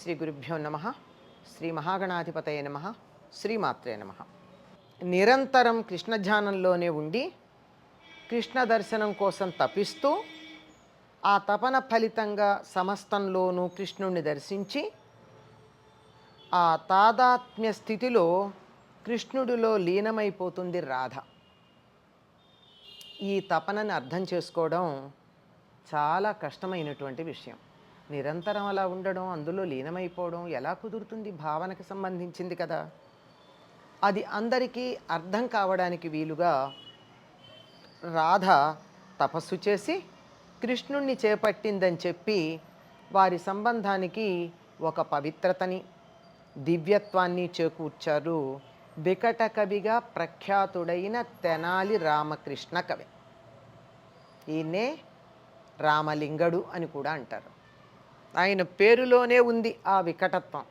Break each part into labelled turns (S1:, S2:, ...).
S1: శ్రీ గురుభ్యో నమ. శ్రీ మహాగణాధిపతయ నమ. శ్రీమాత్రే నమ. నిరంతరం కృష్ణ ధ్యానంలోనే ఉండి కృష్ణ దర్శనం కోసం తపిస్తూ ఆ తపన ఫలితంగా సమస్తంలోనూ కృష్ణుణ్ణి దర్శించి ఆ తాదాత్మ్య స్థితిలో కృష్ణుడిలో లీనమైపోతుంది రాధ. ఈ తపనని అర్థం చేసుకోవడం చాలా కష్టమైనటువంటి విషయం. నిరంతరం అలా ఉండడం అందులో లీనమైపోవడం ఎలా కుదురుతుంది? భావనకు సంబంధించింది కదా. అది అందరికీ అర్థం కావడానికి వీలుగా రాధ తపస్సు చేసి కృష్ణుణ్ణి చేపట్టిందని చెప్పి వారి సంబంధానికి ఒక పవిత్రతని దివ్యత్వాన్ని చేకూర్చారు వికట కవిగా ప్రఖ్యాతుడైన తెనాలి రామకృష్ణ కవి. ఈయనే రామలింగడు అని కూడా అంటారు. ఆయన పేరులోనే ఉంది ఆ వికటత్వం.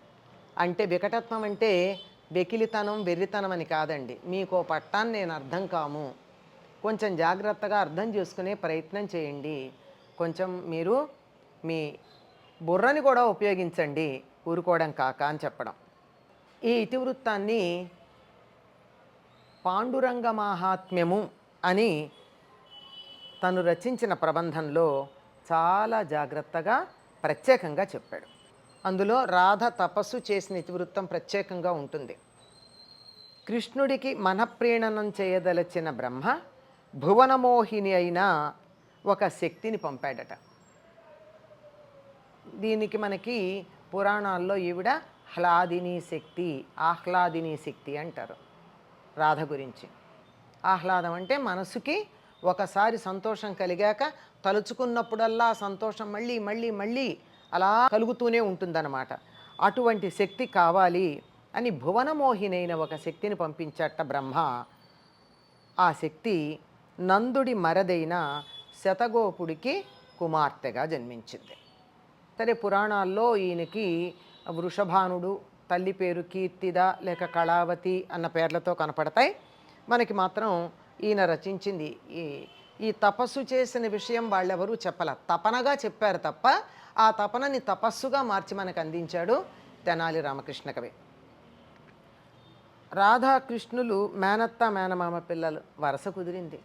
S1: అంటే వికటత్వం అంటే వెకిలితనం వెర్రితనం అని కాదండి. మీకో పట్టాన్ని నేను అర్థం కాము. కొంచెం జాగ్రత్తగా అర్థం చేసుకునే ప్రయత్నం చేయండి. కొంచెం మీరు మీ బుర్రని కూడా ఉపయోగించండి. ఊరుకోవడం కాక అని చెప్పడం. ఈ ఇతివృత్తాన్ని పాండురంగ మాహాత్మ్యము అని తను రచించిన ప్రబంధంలో చాలా జాగ్రత్తగా ప్రత్యేకంగా చెప్పాడు. అందులో రాధ తపస్సు చేసిన ఇతివృత్తం ప్రత్యేకంగా ఉంటుంది. కృష్ణుడికి మనప్రీణనం చేయదలచిన బ్రహ్మ భువనమోహిని అయిన ఒక శక్తిని పంపాడట. దీనికి మనకి పురాణాల్లో ఈవిడ హ్లాదిని శక్తి ఆహ్లాదిని శక్తి అంటారు రాధ గురించి. ఆహ్లాదం అంటే మనసుకి ఒకసారి సంతోషం కలిగాక తలుచుకున్నప్పుడల్లా సంతోషం మళ్ళీ మళ్ళీ మళ్ళీ అలా కలుగుతూనే ఉంటుందన్నమాట. అటువంటి శక్తి కావాలి అని భువనమోహినైన ఒక శక్తిని పంపించట బ్రహ్మ. ఆ శక్తి నందుడి మరదైన శతగోపుడికి కుమార్తెగా జన్మించింది. సరే పురాణాల్లో ఈయనకి వృషభానుడు తల్లి పేరు కీర్తిద లేక కళావతి అన్న పేర్లతో కనపడతాయి. మనకి మాత్రం ఈయన రచించింది ఈ ఈ తపస్సు చేసిన విషయం వాళ్ళెవరూ చెప్పల. తపనగా చెప్పారు తప్ప ఆ తపనని తపస్సుగా మార్చి మనకు అందించాడు తెనాలి రామకృష్ణ కవి. రాధాకృష్ణులు మేనత్త మేనమామ పిల్లలు. వరస కుదిరింది.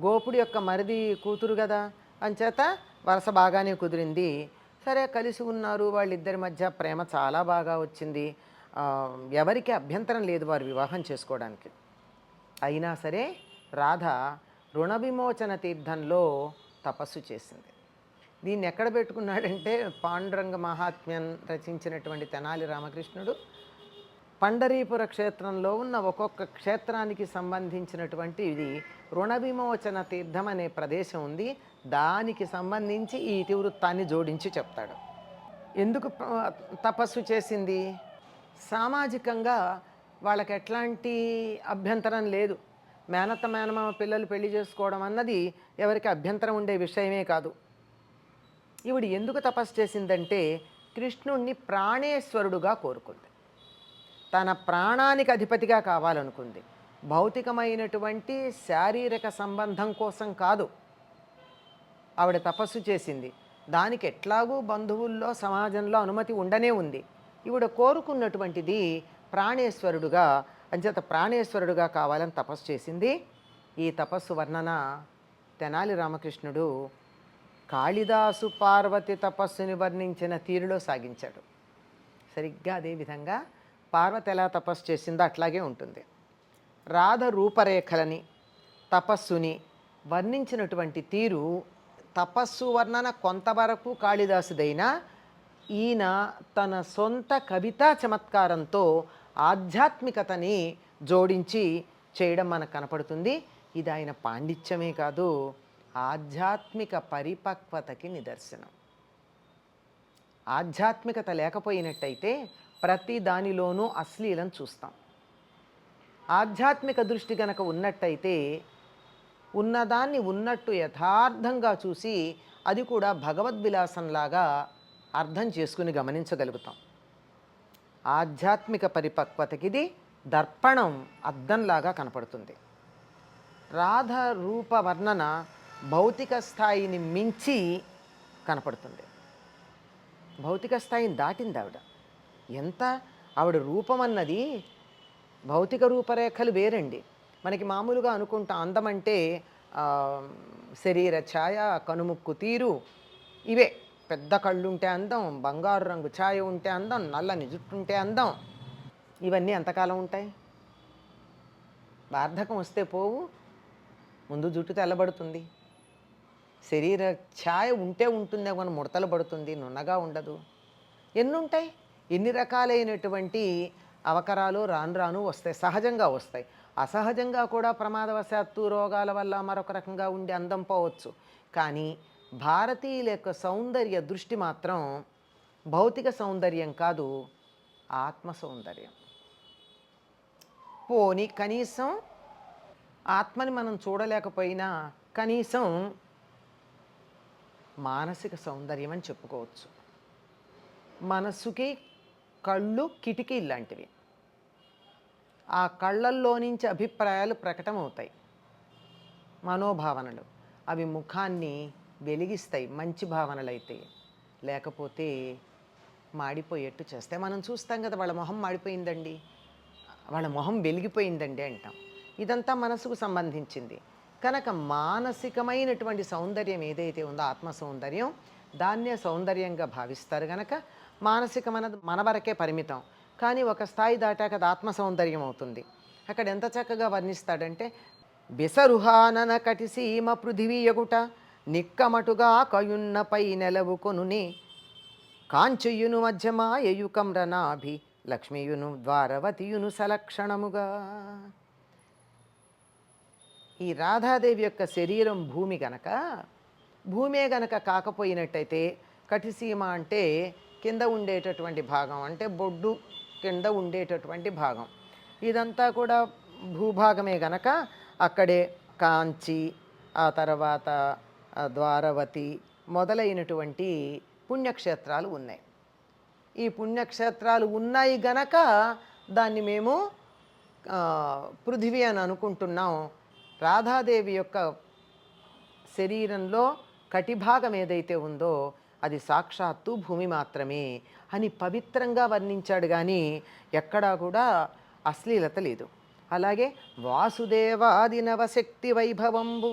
S1: గోపుడి యొక్క మరిది కూతురు కదా. అంచేత వరస బాగానే కుదిరింది. సరే కలిసి ఉన్నారు. వాళ్ళిద్దరి మధ్య ప్రేమ చాలా బాగా వచ్చింది. ఎవరికి అభ్యంతరం లేదు వారు వివాహం చేసుకోవడానికి. అయినా సరే రాధ రుణ విమోచన తీర్థంలో తపస్సు చేసింది. దీన్ని ఎక్కడ పెట్టుకున్నాడంటే పాండురంగ మహాత్మ్యం రచించినటువంటి తెనాలి రామకృష్ణుడు. పండరీపుర క్షేత్రంలో ఉన్న ఒక్కొక్క క్షేత్రానికి సంబంధించినటువంటి ఇది రుణ విమోచన తీర్థం అనే ప్రదేశం ఉంది. దానికి సంబంధించి ఈ ఇతివృత్తాన్ని జోడించి చెప్తాడు. ఎందుకు తపస్సు చేసింది? సామాజికంగా వాళ్ళకి ఎట్లాంటి అభ్యంతరం లేదు. మేనత్త మేనమామ పిల్లలు పెళ్ళి చేసుకోవడం అన్నది ఎవరికి అభ్యంతరం ఉండే విషయమే కాదు. ఈవిడ ఎందుకు తపస్సు చేసిందంటే కృష్ణుణ్ణి ప్రాణేశ్వరుడుగా కోరుకుంది. తన ప్రాణానికి అధిపతిగా కావాలనుకుంది. భౌతికమైనటువంటి శారీరక సంబంధం కోసం కాదు. ఆవిడ తపస్సు చేసింది. దానికి ఎట్లాగూ బంధువుల్లో సమాజంలో అనుమతి ఉండనే ఉంది. ఈవిడ కోరుకున్నటువంటిది ప్రాణేశ్వరుడుగా అంచేత ప్రాణేశ్వరుడుగా కావాలని తపస్సు చేసింది. ఈ తపస్సు వర్ణన తెనాలి రామకృష్ణుడు కాళిదాసు పార్వతి తపస్సుని వర్ణించిన తీరులో సాగించాడు. సరిగ్గా అదేవిధంగా పార్వతి ఎలా తపస్సు చేసిందో అట్లాగే ఉంటుంది. రాధ రూపరేఖలని తపస్సుని వర్ణించినటువంటి తీరు తపస్సు వర్ణన కొంతవరకు కాళిదాసుదైనా ఈయన తన సొంత కవితా చమత్కారంతో ఆధ్యాత్మికతని జోడించి చేయడం మనకు కనపడుతుంది. ఇది ఆయన పాండిత్యమే కాదు ఆధ్యాత్మిక పరిపక్వతకి నిదర్శనం. ఆధ్యాత్మికత లేకపోయినట్టయితే ప్రతి దానిలోనూ అశ్లీలం చూస్తాం. ఆధ్యాత్మిక దృష్టి గనక ఉన్నట్టయితే ఉన్నదాన్ని ఉన్నట్టు యథార్థంగా చూసి అది కూడా భగవద్విలాసంలాగా అర్థం చేసుకుని గమనించగలుగుతాం. ఆధ్యాత్మిక పరిపక్వతకిది దర్పణం అద్దంలాగా కనపడుతుంది. రాధ రూప వర్ణన భౌతిక స్థాయిని మించి కనపడుతుంది. భౌతిక స్థాయిని దాటింది ఆవిడ ఎంత ఆవిడ రూపం అన్నది భౌతిక రూపరేఖలు వేరండి. మనకి మామూలుగా అనుకుంటా అందం అంటే శరీర ఛాయ కనుముక్కు తీరు ఇవే. పెద్ద కళ్ళు ఉంటే అందం బంగారు రంగు ఛాయ ఉంటే అందం నల్లని జుట్టు ఉంటే అందం. ఇవన్నీ ఎంతకాలం ఉంటాయి? వార్ధకం వస్తే పోవు ముందు జుట్టు తెల్లబడుతుంది. శరీర ఛాయ ఉంటే ఉంటుందే కానీ ముడతలు పడుతుంది నున్నగా ఉండదు. ఎన్నుంటాయి? ఎన్ని రకాలైనటువంటి అవకరాలు రాను రాను వస్తాయి సహజంగా వస్తాయి. అసహజంగా కూడా ప్రమాదవశాత్తు రోగాల వల్ల మరొక రకంగా ఉండి అందం పోవచ్చు. కానీ భారతీయుల యొక్క సౌందర్య దృష్టి మాత్రం భౌతిక సౌందర్యం కాదు ఆత్మ సౌందర్యం. పోని కనీసం ఆత్మని మనం చూడలేకపోయినా కనీసం మానసిక సౌందర్యం అని చెప్పుకోవచ్చు. మనస్సుకి కళ్ళు కిటికీ లాంటివి ఆ కళ్ళల్లో నుంచి అభిప్రాయాలు ప్రకటమవుతాయి. మనోభావనలు. అవి ముఖాన్ని వెలిగిస్తాయి మంచి భావనలు అయితే లేకపోతే మాడిపోయేట్టు చేస్తాయి. మనం చూస్తాం కదా వాళ్ళ మొహం మాడిపోయిందండి. వాళ్ళ మొహం వెలిగిపోయిందండి అంటాం. ఇదంతా మనసుకు సంబంధించింది. కనుక మానసికమైనటువంటి సౌందర్యం ఏదైతే ఉందో ఆత్మ సౌందర్యం దాన్నే సౌందర్యంగా భావిస్తారు కనుక మానసికమైన మన వరకే పరిమితం. కానీ ఒక స్థాయి దాటాక అది ఆత్మ సౌందర్యం అవుతుంది. అక్కడ ఎంత చక్కగా వర్ణిస్తాడంటే బిసరుహానన పృథివీ ఎగుట నిక్కమటుగా కయున్నపై నెలవు కొనునే. కాంచెయును మధ్యమాయయుకం రనాభి లక్ష్మియును ద్వారవతియును సలక్షణముగా. ఈ రాధాదేవి యొక్క శరీరం భూమి గనక భూమే గనక కాకపోయినట్టయితే కటిసీమ అంటే కింద ఉండేటటువంటి భాగం అంటే బొడ్డు కింద ఉండేటటువంటి భాగం. ఇదంతా కూడా భూభాగమే గనక అక్కడే కాంచి ఆ తర్వాత ద్వారవతి మొదలైనటువంటి పుణ్యక్షేత్రాలు ఉన్నాయి. ఈ పుణ్యక్షేత్రాలు ఉన్నాయి గనక దాన్ని మేము పృథివీ అని అనుకుంటున్నాం. రాధాదేవి యొక్క శరీరంలో కటిభాగం ఏదైతే ఉందో అది సాక్షాత్తు భూమి మాత్రమే అని పవిత్రంగా వర్ణించాడు కానీ ఎక్కడా కూడా అశ్లీలత లేదు. అలాగే వాసుదేవాది నవశక్తి వైభవంబు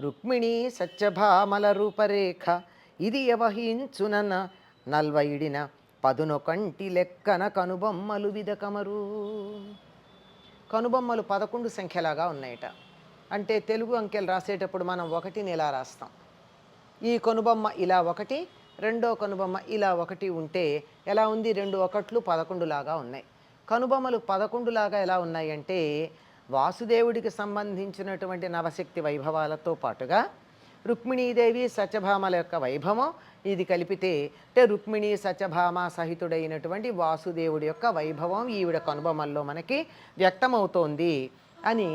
S1: రుక్మిణి సత్యభామల రూపరేఖ ఇది యవహించునన నల్వైడిన పదునొకంటి లెక్కన కనుబొమ్మలు విదకమరు. కనుబొమ్మలు పదకొండు సంఖ్యలాగా ఉన్నాయట. అంటే తెలుగు అంకెలు రాసేటప్పుడు మనం ఒకటిని ఇలా రాస్తాం? ఈ కనుబొమ్మ ఇలా ఒకటి రెండో కనుబొమ్మ ఇలా ఒకటి ఉంటే ఎలా ఉంది? రెండు ఒకట్లు పదకొండులాగా ఉన్నాయి. కనుబొమ్మలు పదకొండులాగా ఎలా ఉన్నాయంటే వాసుదేవుడికి సంబంధించినటువంటి నవశక్తి వైభవాలతో పాటుగా రుక్మిణీదేవి సత్యభామల యొక్క వైభవం ఇది కలిపితే అంటే రుక్మిణి సత్యభామ సహితుడైనటువంటి వాసుదేవుడి యొక్క వైభవం ఈవిడ కనుబొమ్మల్లో మనకి వ్యక్తమవుతోంది అని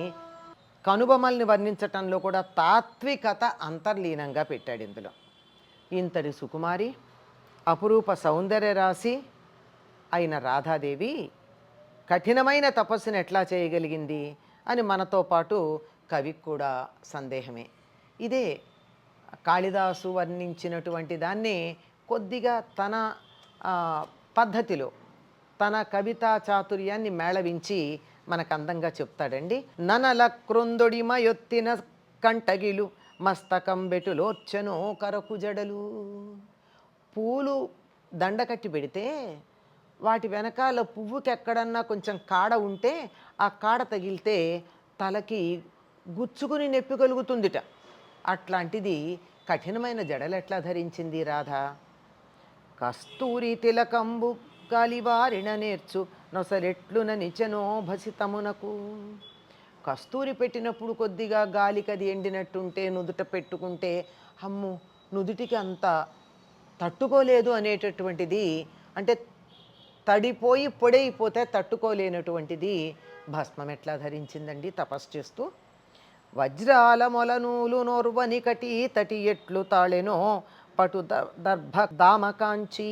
S1: కనుబొమ్మల్ని వర్ణించటంలో కూడా తాత్వికత అంతర్లీనంగా పెట్టాడు ఇందులో. ఇంతటి సుకుమారి అపురూప సౌందర్య రాశి అయిన రాధాదేవి కఠినమైన తపస్సును ఎట్లా చేయగలిగింది? అని మనతో పాటు కవికి కూడా సందేహమే. ఇదే కాళిదాసు వర్ణించినటువంటి దాన్ని కొద్దిగా తన పద్ధతిలో తన కవితా చాతుర్యాన్ని మేళవించి మనకు అందంగా చెప్తాడండి. ననల క్రొందొడిమ ఎత్తిన కంటగిలు మస్తకం బెటులోర్చనో కరకు జడలు పూలు దండకట్టి పెడితే వాటి వెనకాల పువ్వుకి ఎక్కడన్నా కొంచెం కాడ ఉంటే ఆ కాడ తగిలితే తలకి గుచ్చుకుని నొప్పి కలుగుతుందిట. అట్లాంటిది కఠినమైన జడలు ఎట్లా ధరించింది రాధ? కస్తూరి తిలకంబు గాలివారిన నేర్చు నొసరెట్లున నిచనో భసితమునకు. కస్తూరి పెట్టినప్పుడు కొద్దిగా గాలికది ఎండినట్టుంటే నుదుట పెట్టుకుంటే అమ్ము నుదుటికి అంత తట్టుకోలేదు అనేటటువంటిది అంటే తడిపోయి పొడైపోతే తట్టుకోలేనటువంటిది భస్మం ఎట్లా ధరించిందండి? తపస్సు చేస్తూ. వజ్రాల మొలనూలు నోర్వని కటి తటి ఎట్లు తాళెనో పటు దర్భ దామ కాంచి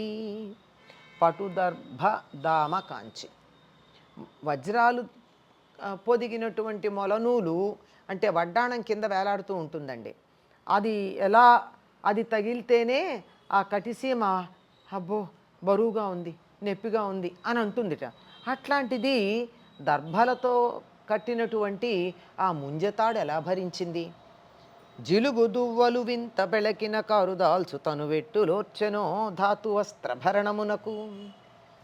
S1: పటు దర్భ దామ కాంచి వజ్రాలు పొదిగినటువంటి మొలనూలు అంటే వడ్డాణం కింద వేలాడుతూ ఉంటుందండి. అది ఎలా అది తగిలితేనే ఆ కటిసీమ అబ్బో బరువుగా ఉంది. నొప్పిగా ఉంది అని అంటుందిట. అట్లాంటిది దర్భలతో కట్టినటువంటి ఆ ముంజతాడు ఎలా భరించింది? జిలుగు దువ్వలు వింత బెళకిన కారుదాల్చు తను వెట్టులోర్చెనో ధాతు వస్త్రభరణమునకు.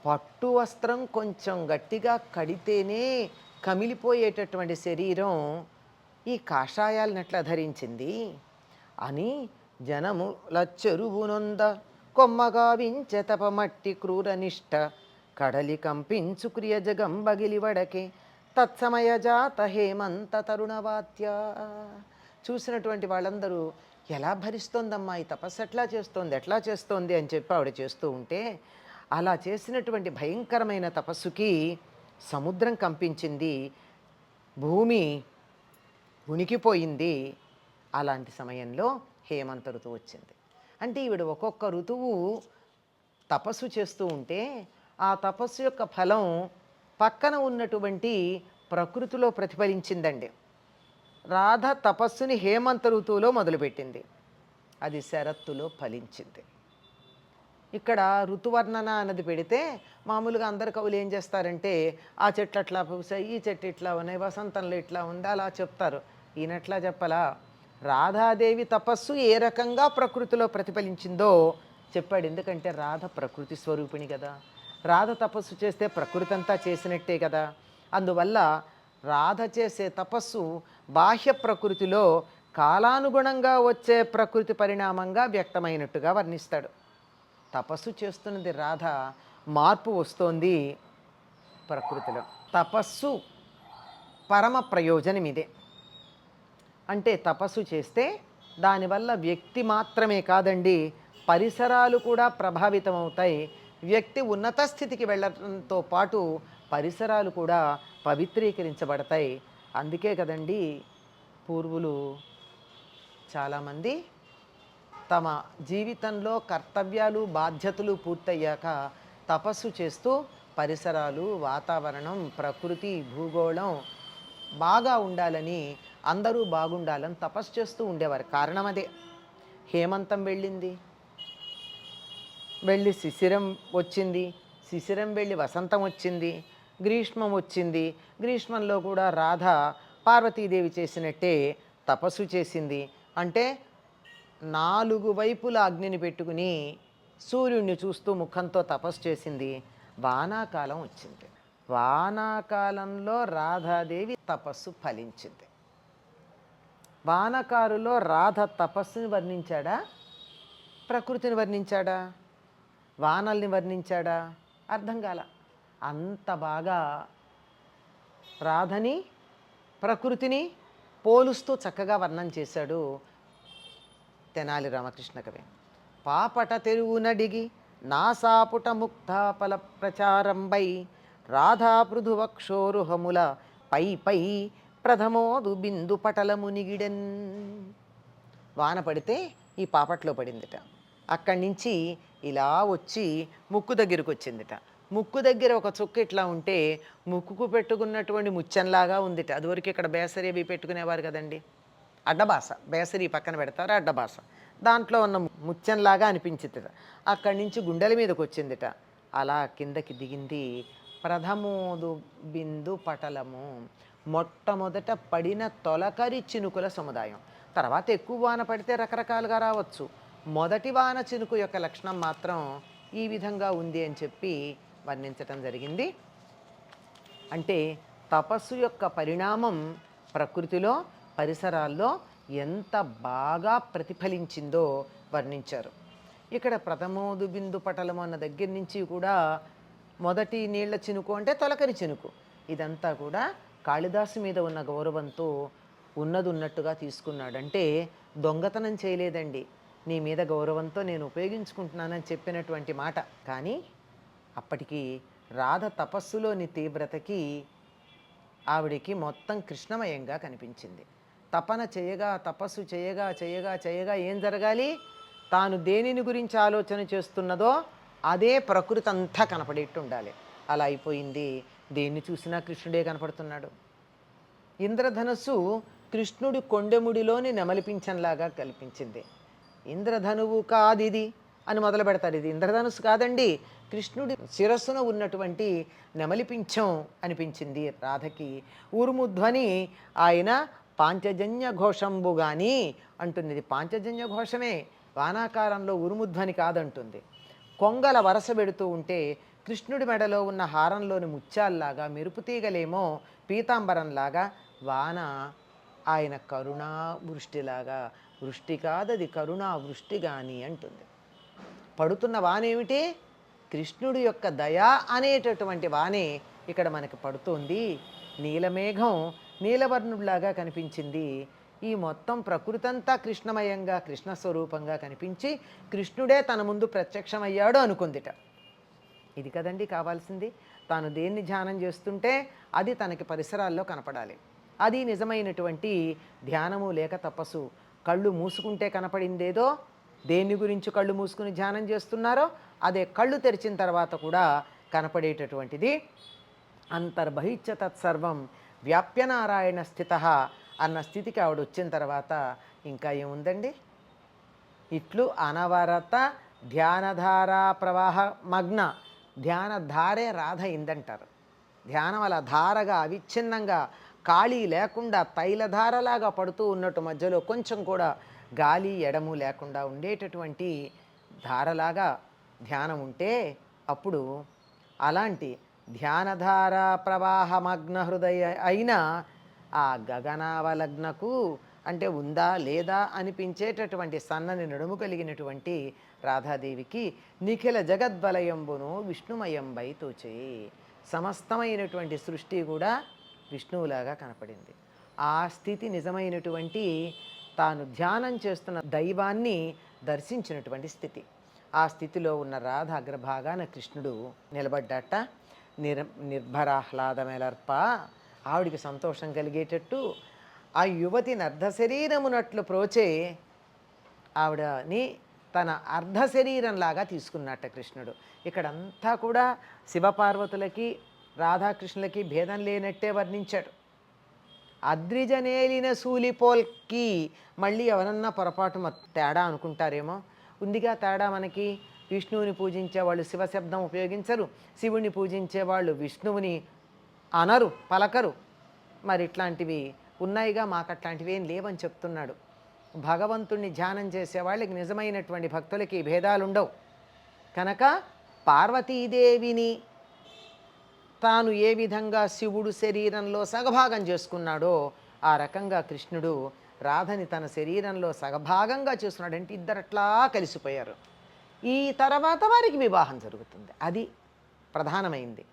S1: పట్టు వస్త్రం కొంచెం గట్టిగా కడితేనే కమిలిపోయేటటువంటి శరీరం ఈ కాషాయాలనట్లా ధరించింది. అని జనము లచ్చెరువునొంద కొమ్మగా వించె తపమట్టి క్రూరనిష్ట. కడలి కంపించు క్రియ జగంబగిలి వడకే. తత్సమయ జాత హేమంత తరుణవాత్య. చూసినటువంటి వాళ్ళందరూ ఎలా భరిస్తోందమ్మా ఈ తపస్సు ఎట్లా చేస్తోంది ఎట్లా చేస్తోంది? అని చెప్పి ఆవిడ చేస్తూ ఉంటే అలా చేసినటువంటి భయంకరమైన తపస్సుకి సముద్రం కంపించింది భూమి ఉనికిపోయింది అలాంటి సమయంలో హేమంత ఋతువు వచ్చింది. అంటే ఈవిడ ఒక్కొక్క ఋతువు తపస్సు చేస్తూ ఉంటే ఆ తపస్సు యొక్క ఫలం పక్కన ఉన్నటువంటి ప్రకృతిలో ప్రతిఫలించిందండి. రాధ తపస్సుని హేమంత ఋతువులో మొదలుపెట్టింది. అది శరత్తులో ఫలించింది. ఇక్కడ ఋతువర్ణన అన్నది పెడితే మామూలుగా అందరు కవులు ఏం చేస్తారంటే ఆ చెట్లు అట్లా పూసాయి ఈ చెట్టు ఇట్లా ఉన్నాయి వసంతంలో ఇట్లా ఉంది అలా చెప్తారు. ఈయనట్లా చెప్పలా? రాధాదేవి తపస్సు ఏ రకంగా ప్రకృతిలో ప్రతిఫలించిందో చెప్పాడు. ఎందుకంటే రాధ ప్రకృతి స్వరూపిణి కదా. రాధ తపస్సు చేస్తే ప్రకృతి అంతా చేసినట్టే కదా. అందువల్ల రాధ చేసే తపస్సు బాహ్య ప్రకృతిలో కాలానుగుణంగా వచ్చే ప్రకృతి పరిణామంగా వ్యక్తమైనట్టుగా వర్ణిస్తాడు. తపస్సు చేస్తున్నది రాధ మార్పు వస్తోంది ప్రకృతిలో. తపస్సు పరమ ప్రయోజనం ఇదే అంటే తపస్సు చేస్తే దానివల్ల వ్యక్తి మాత్రమే కాదండి పరిసరాలు కూడా ప్రభావితం అవుతాయి వ్యక్తి ఉన్నత స్థితికి వెళ్ళడంతో పాటు పరిసరాలు కూడా పవిత్రీకరించబడతాయి. అందుకే కదండి పూర్వులు చాలామంది తమ జీవితంలో కర్తవ్యాలు బాధ్యతలు పూర్తయ్యాక తపస్సు చేస్తూ పరిసరాలు వాతావరణం ప్రకృతి భూగోళం బాగా ఉండాలని అందరూ బాగుండాలని తపస్సు చేస్తూ ఉండేవారు. కారణం అదే. హేమంతం వెళ్ళింది. వెళ్ళి శిశిరం వచ్చింది. శిశిరం వెళ్ళి వసంతం వచ్చింది. గ్రీష్మం వచ్చింది. గ్రీష్మంలో కూడా రాధ పార్వతీదేవి చేసినట్టే తపస్సు చేసింది. అంటే నాలుగు వైపుల అగ్నిని పెట్టుకుని సూర్యుడిని చూస్తూ ముఖంతో తపస్సు చేసింది. వానాకాలం వచ్చింది. వానాకాలంలో రాధాదేవి తపస్సు ఫలించింది. వానకారులో రాధ తపస్సుని వర్ణించాడా? ప్రకృతిని వర్ణించాడా? వానల్ని వర్ణించాడా? అర్థం కాల. అంత బాగా రాధని ప్రకృతిని పోలుస్తూ చక్కగా వర్ణన చేశాడు తెనాలి రామకృష్ణ కవి. పాపట తెరువునడిగి నాసాపుట ముక్తాపల ప్రచారంబై రాధా పృథువక్షోరుహముల పై పై ప్రథమోదు బిందు పటలమునిగిడెన్ వాన పడితే ఈ పాపట్లో పడిందిట. అక్కడి నుంచి ఇలా వచ్చి ముక్కు దగ్గరికి వచ్చిందిట. ముక్కు దగ్గర ఒక చుక్క ఇట్లా ఉంటే ముక్కుకు పెట్టుకున్నటువంటి ముచ్చంలాగా ఉందిట. అదివరకు ఇక్కడ బేసరి అవి పెట్టుకునేవారు కదండి. అడ్డబాస బేసరి పక్కన పెడతారు అడ్డబాస దాంట్లో ఉన్న ముత్యంలాగా అనిపించిందిట అక్కడి నుంచి గుండెల మీదకి వచ్చిందిట. అలా కిందకి దిగింది ప్రథమోదు బిందు పటలము. మొట్టమొదట పడిన తొలకరి చినుకుల సముదాయం. తర్వాత ఎక్కువ వాన పడితే రకరకాలుగా రావచ్చు. మొదటి వాన చినుకు యొక్క లక్షణం మాత్రం ఈ విధంగా ఉంది అని చెప్పి వర్ణించటం జరిగింది. అంటే తపస్సు యొక్క పరిణామం ప్రకృతిలో పరిసరాల్లో ఎంత బాగా ప్రతిఫలించిందో వర్ణించారు. ఇక్కడ ప్రథమోదు బిందు పటలం అన్న దగ్గర నుంచి కూడా మొదటి నీళ్ళ చినుకు అంటే తొలకరి చినుకు. ఇదంతా కూడా కాళిదాసు మీద ఉన్న గౌరవంతో ఉన్నది ఉన్నట్టుగా తీసుకున్నాడు అంటే దొంగతనం చేయలేదండి. నీ మీద గౌరవంతో నేను ఉపయోగించుకుంటున్నానని చెప్పినటువంటి మాట. కానీ అప్పటికి రాధ తపస్సులోని తీవ్రతకి ఆవిడికి మొత్తం కృష్ణమయంగా కనిపించింది. తపన చేయగా తపస్సు చేయగా చేయగా చేయగా ఏం జరగాలి? తాను దేనిని గురించి ఆలోచన చేస్తున్నదో అదే ప్రకృతి అంతా కనపడేట్టు ఉండాలి అలా అయిపోయింది. దేన్ని చూసినా కృష్ణుడే కనపడుతున్నాడు. ఇంద్రధనస్సు కృష్ణుడి కొండెముడిలోని నెమలిపించంలాగా కల్పించింది. ఇంద్రధనువు కాదిది అని మొదలు పెడతాడు ఇది. ఇంద్రధనుస్సు కాదండి కృష్ణుడి శిరస్సున ఉన్నటువంటి నెమలిపించం అనిపించింది రాధకి. ఊరుముధ్వని ఆయన పాంచజన్య ఘోషంబు గాని అంటుంది. ఇది పాంచజన్య ఘోషమే వానాకారంలో ఉరుముధ్వని కాదంటుంది. కొంగల వరస పెడుతూ ఉంటే కృష్ణుడి మెడలో ఉన్న హారంలోని ముత్యాల్లాగా మెరుపు తీగలేమో పీతాంబరంలాగా వాన ఆయన కరుణా వృష్టిలాగా వృష్టి కాదది కరుణా వృష్టి కానీ అంటుంది. పడుతున్న వానేమిటి? కృష్ణుడి యొక్క దయా అనేటటువంటి వానే ఇక్కడ మనకి పడుతోంది. నీలమేఘం నీలవర్ణుడిలాగా కనిపించింది. ఈ మొత్తం ప్రకృతి అంతా కృష్ణమయంగా కృష్ణ స్వరూపంగా కనిపించి కృష్ణుడే తన ముందు ప్రత్యక్షమయ్యాడు అనుకుందిట. ఇది కదండి కావాల్సింది. తాను దేన్ని ధ్యానం చేస్తుంటే అది తనకి పరిసరాల్లో కనపడాలి. అది నిజమైనటువంటి ధ్యానము లేక తపస్సు. కళ్ళు మూసుకుంటే కనపడిందేదో దేని గురించి కళ్ళు మూసుకుని ధ్యానం చేస్తున్నారో అదే కళ్ళు తెరిచిన తర్వాత కూడా కనపడేటటువంటిది. అంతర్బహిత్య తత్సర్వం వ్యాప్యనారాయణ స్థిత అన్న స్థితికి ఆవిడ వచ్చిన తర్వాత ఇంకా ఏముందండి? ఇట్లు అనవరత ధ్యానధారా ప్రవాహ మగ్న ధ్యానధారే రాధ ఇందంటారు. ధ్యానం అలా ధారగా అవిచ్ఛిన్నంగా ఖాళీ లేకుండా తైలధారలాగా పడుతూ ఉన్నట్టు మధ్యలో కొంచెం కూడా గాలి ఎడము లేకుండా ఉండేటటువంటి ధారలాగా ధ్యానం ఉంటే అప్పుడు అలాంటి ధ్యానధార ప్రవాహమగ్న హృదయ అయిన ఆ గగనావలగ్నకు అంటే ఉందా లేదా అనిపించేటటువంటి సన్నని నడుము కలిగినటువంటి రాధాదేవికి నిఖిల జగద్వలయంబును విష్ణుమయంబై తోచే సమస్తమైనటువంటి సృష్టి కూడా విష్ణువులాగా కనపడింది. ఆ స్థితి నిజమైనటువంటి తాను ధ్యానం చేస్తున్న దైవాన్ని దర్శించినటువంటి స్థితి. ఆ స్థితిలో ఉన్న రాధ అగ్రభాగాన కృష్ణుడు నిలబడ్డట నిర్ నిర్భరాహ్లాదమేలర్ప ఆవిడికి సంతోషం కలిగేటట్టు ఆ యువతి నర్ధశరీరమునట్లు ప్రోచే ఆవిడని తన అర్ధ శరీరంలాగా తీసుకున్నట్ట కృష్ణుడు. ఇక్కడంతా కూడా శివపార్వతులకి రాధాకృష్ణులకి భేదం లేనట్టే వర్ణించాడు. అద్రిజనేలిన సూలిపోల్కి మళ్ళీ ఎవరన్నా పొరపాటు తేడా అనుకుంటారేమో? ఉందిగా తేడా మనకి. విష్ణువుని పూజించే వాళ్ళు శివశబ్దం ఉపయోగించరు. శివుని పూజించే వాళ్ళు విష్ణువుని అనరు పలకరు. మరి ఇట్లాంటివి ఉన్నాయిగా మాకు అట్లాంటివి ఏం లేవని చెప్తున్నాడు. భగవంతుణ్ణి ధ్యానం చేసే వాళ్ళకి నిజమైనటువంటి భక్తులకి భేదాలుండవు. కనుక పార్వతీదేవిని తాను ఏ విధంగా శివుడు శరీరంలో సగభాగం చేసుకున్నాడో ఆ రకంగా కృష్ణుడు రాధని తన శరీరంలో సగభాగంగా చేస్తున్నాడు అంటే ఇద్దరు అట్లా కలిసిపోయారు. ఈ తర్వాత వారికి వివాహం జరుగుతుంది. అది ప్రధానమైంది.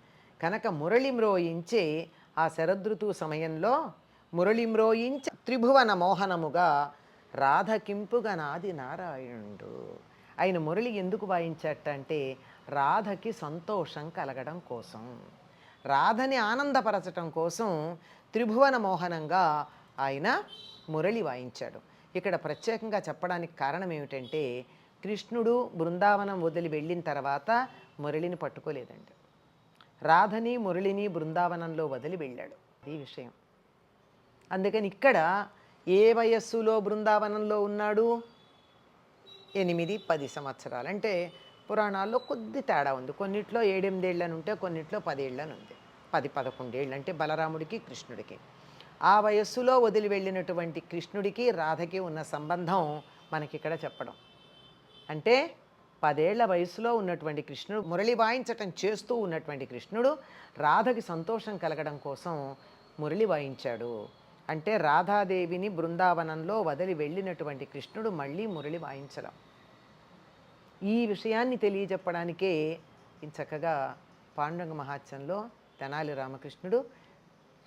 S1: కనుక మురళిమ్రోయించి ఆ శరదృతువు సమయంలో మురళిమ్రోయించి త్రిభువన మోహనముగా రాధకింపుగా నాది నారాయణుడు. ఆయన మురళి ఎందుకు వాయించట అంటే రాధకి సంతోషం కలగడం కోసం. రాధని ఆనందపరచటం కోసం త్రిభువన మోహనంగా ఆయన మురళి వాయించాడు. ఇక్కడ ప్రత్యేకంగా చెప్పడానికి కారణం ఏమిటంటే కృష్ణుడు బృందావనం వదిలి వెళ్ళిన తర్వాత మురళిని పట్టుకోలేదండి. రాధని మురళిని బృందావనంలో వదిలి వెళ్ళాడు. ఈ విషయం. అందుకని ఇక్కడ ఏ వయస్సులో బృందావనంలో ఉన్నాడు? ఎనిమిది పది సంవత్సరాలు. అంటే పురాణాల్లో కొద్ది తేడా ఉంది. కొన్నిట్లో ఏడెనిమిదేళ్ళని ఉంటే కొన్నిట్లో పదేళ్ళని ఉంది పది పదకొండేళ్ళు అంటే బలరాముడికి కృష్ణుడికి. ఆ వయస్సులో వదిలి వెళ్ళినటువంటి కృష్ణుడికి రాధకి ఉన్న సంబంధం మనకి ఇక్కడ చెప్పడం. అంటే పదేళ్ళ వయసులో ఉన్నటువంటి కృష్ణుడు మురళి వాయించటం చేస్తూ ఉన్నటువంటి కృష్ణుడు రాధకి సంతోషం కలగడం కోసం మురళి వాయించాడు. అంటే రాధాదేవిని బృందావనంలో వదిలి వెళ్ళినటువంటి కృష్ణుడు మళ్ళీ మురళి వాయించడం. ఈ విషయాన్ని తెలియజెప్పడానికే చక్కగా పాండురంగ మహాత్యంలో తెనాలి రామకృష్ణుడు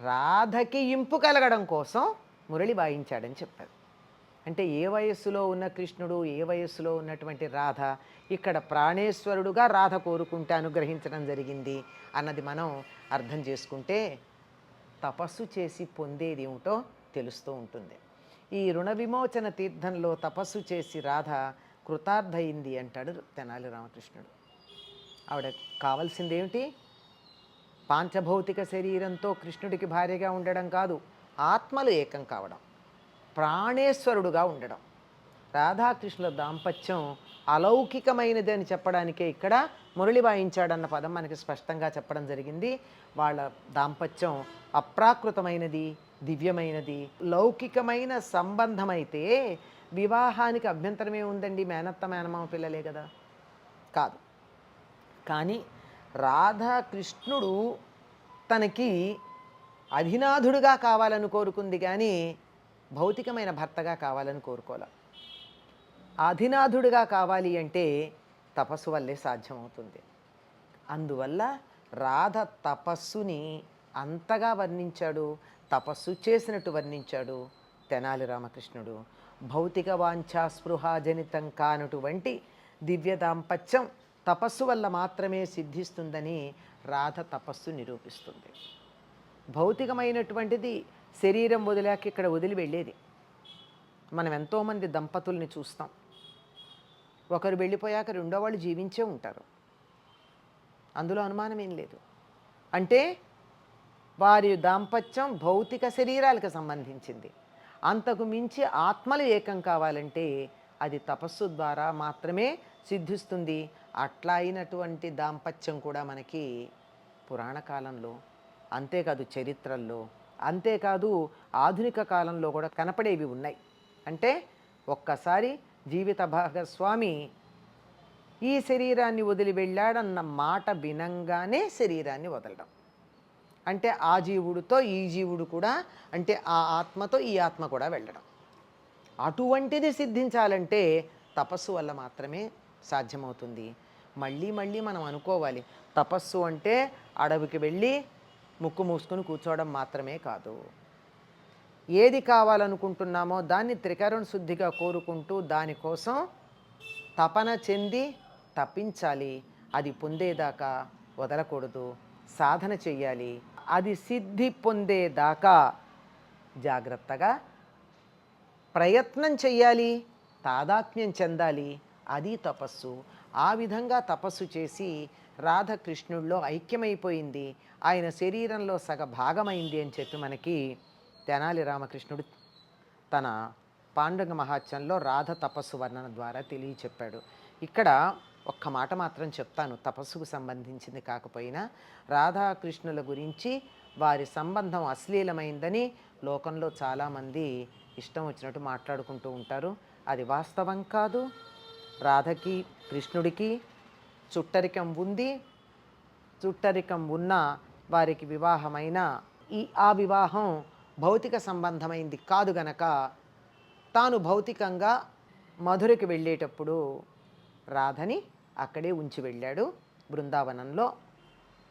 S1: రాధకి ఇంపు కలగడం కోసం మురళి వాయించాడని చెప్పారు. అంటే ఏ వయస్సులో ఉన్న కృష్ణుడు ఏ వయస్సులో ఉన్నటువంటి రాధ ఇక్కడ ప్రాణేశ్వరుడుగా రాధ కోరుకుంటే అనుగ్రహించడం జరిగింది అన్నది మనం అర్థం చేసుకుంటే తపస్సు చేసి పొందేది ఏమిటో తెలుస్తూ ఉంటుంది. ఈ రుణ విమోచన తీర్థంలో తపస్సు చేసి రాధ కృతార్థయింది అంటాడు తెనాలి రామకృష్ణుడు. ఆవిడ కావాల్సిందేమిటి? పాంచభౌతిక శరీరంతో కృష్ణుడికి భార్యగా ఉండడం కాదు ఆత్మలు ఏకం కావడం ప్రాణేశ్వరుడుగా ఉండడం. రాధాకృష్ణుల దాంపత్యం అలౌకికమైనది అని చెప్పడానికే ఇక్కడ మురళి వాయించాడన్న పదం మనకి స్పష్టంగా చెప్పడం జరిగింది. వాళ్ళ దాంపత్యం అప్రాకృతమైనది దివ్యమైనది. లౌకికమైన సంబంధమైతే వివాహానికి అభ్యంతరమే ఉందండి మేనత్త మేనమామ పిల్లలే కదా. కాదు. కానీ రాధాకృష్ణుడు తనకి అధినాథుడుగా కావాలని కోరుకుంది కానీ భౌతికమైన భర్తగా కావాలని కోరుకోలే. అధినాథుడిగా కావాలి అంటే తపస్సు వల్లే సాధ్యమవుతుంది. అందువల్ల రాధ తపస్సుని అంతగా వర్ణించాడు తపస్సు చేసినట్టు వర్ణించాడు తెనాలి రామకృష్ణుడు. భౌతిక వాంఛా స్పృహాజనితం కానటువంటి దివ్య దాంపత్యం తపస్సు వల్ల మాత్రమే సిద్ధిస్తుందని రాధ తపస్సు నిరూపిస్తుంది. భౌతికమైనటువంటిది శరీరం వదిలాక ఇక్కడ వదిలి వెళ్ళేది. మనం ఎంతోమంది దంపతుల్ని చూస్తాం. ఒకరు వెళ్ళిపోయాక రెండో వాళ్ళు జీవించే ఉంటారు. అందులో అనుమానం ఏం లేదు. అంటే వారి దాంపత్యం భౌతిక శరీరాలకు సంబంధించింది. అంతకు మించి ఆత్మలు ఏకం కావాలంటే అది తపస్సు ద్వారా మాత్రమే సిద్ధిస్తుంది. అట్లా అయినటువంటి దాంపత్యం కూడా మనకి పురాణ కాలంలో అంతేకాదు చరిత్రల్లో అంతేకాదు ఆధునిక కాలంలో కూడా కనపడేవి ఉన్నాయి. అంటే ఒక్కసారి జీవిత భాగస్వామి ఈ శరీరాన్ని వదిలి వెళ్ళాడన్న మాట వినంగానే శరీరాన్ని వదలడం. అంటే ఆ జీవుడితో ఈ జీవుడు కూడా అంటే ఆ ఆత్మతో ఈ ఆత్మ కూడా వెళ్ళడం. అటువంటిది సిద్ధించాలంటే తపస్సు వల్ల మాత్రమే సాధ్యమవుతుంది. మళ్ళీ మళ్ళీ మనం అనుకోవాలి తపస్సు అంటే అడవికి వెళ్ళి ముక్కు మూసుకొని కూర్చోవడం మాత్రమే కాదు. ఏది కావాలనుకుంటున్నామో దాన్ని త్రికరణ శుద్ధిగా కోరుకుంటూ దానికోసం తపన చెంది తప్పించాలి అది పొందేదాకా వదలకూడదు. సాధన చెయ్యాలి. అది సిద్ధి పొందేదాకా జాగ్రత్తగా ప్రయత్నం చెయ్యాలి. తాదాత్మ్యం చెందాలి. అది తపస్సు. ఆ విధంగా తపస్సు చేసి రాధకృష్ణుల్లో ఐక్యమైపోయింది. ఆయన శరీరంలో సగ భాగమైంది అని చెప్పి మనకి తెనాలి రామకృష్ణుడు తన పాండురంగ మహాత్యంలో రాధ తపస్సు వర్ణన ద్వారా తెలియచెప్పాడు. ఇక్కడ ఒక్క మాట మాత్రం చెప్తాను. తపస్సుకు సంబంధించింది కాకపోయినా రాధాకృష్ణుల గురించి వారి సంబంధం అశ్లీలమైందని లోకంలో చాలామంది ఇష్టం వచ్చినట్టు మాట్లాడుకుంటూ ఉంటారు. అది వాస్తవం కాదు. రాధకి కృష్ణుడికి చుట్టరికం ఉంది. చుట్టరికం ఉన్న వారికి వివాహమైన ఈ ఆ వివాహం భౌతిక సంబంధమైంది కాదు గనక తాను భౌతికంగా మధురకి వెళ్ళేటప్పుడు రాధని అక్కడే ఉంచి వెళ్ళాడు బృందావనంలో.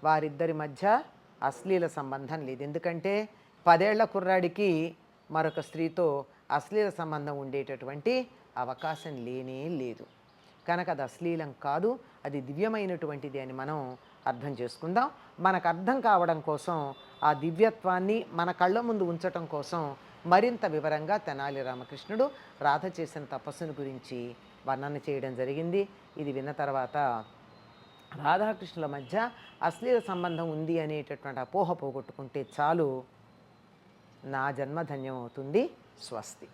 S1: వారిద్దరి మధ్య అశ్లీల సంబంధం లేదు. ఎందుకంటే పదేళ్ళ కుర్రాడికి మరొక స్త్రీతో అశ్లీల సంబంధం ఉండేటటువంటి అవకాశం లేనే లేదు. కనుక అది అశ్లీలం కాదు అది దివ్యమైనటువంటిది అని మనం అర్థం చేసుకుందాం. మనకు అర్థం కావడం కోసం ఆ దివ్యత్వాన్ని మన కళ్ళ ముందు ఉంచటం కోసం మరింత వివరంగా తెనాలి రామకృష్ణుడు రాధ చేసిన తపస్సును గురించి వర్ణన చేయడం జరిగింది. ఇది విన్న తర్వాత రాధాకృష్ణుల మధ్య అశ్లీల సంబంధం ఉంది అనేటటువంటి అపోహ పోగొట్టుకుంటే చాలు నా జన్మ ధన్యం అవుతుంది. స్వస్తి.